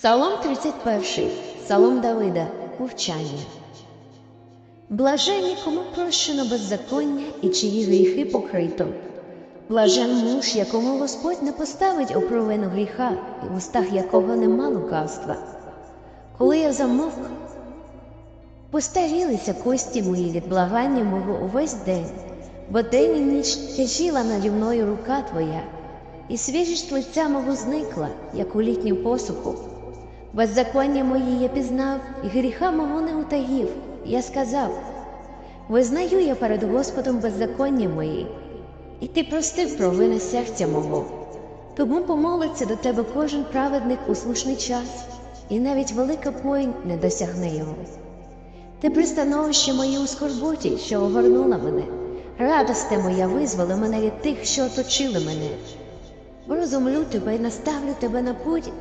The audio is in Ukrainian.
Псалом 31. Псалом Давида. Мовчання. Блаженні, кому прощено беззаконня і чиї гріхи покрито. Блажен муж, якому Господь не поставить у провину гріха, і в устах якого нема лукавства. Коли я замовк, постарілися кості мої від благання мого увесь день, бо день і ніч тяжіла наді мною рука твоя, і свіжість лиця мого зникла, як у літню посуху. Беззаконня мої я пізнав, і гріха мого не утаїв. Я сказав: Визнаю я перед Господом беззаконня мої, і ти простив провини серця мого. Тому помолиться до тебе кожен праведник у слушний час, і навіть велика плойнь не досягне його. Ти пристановище моє у скорботі, що огорнула мене. Радосте моя визволи мене від тих, що оточили мене. Розумлю тебе і наставлю тебе на путь,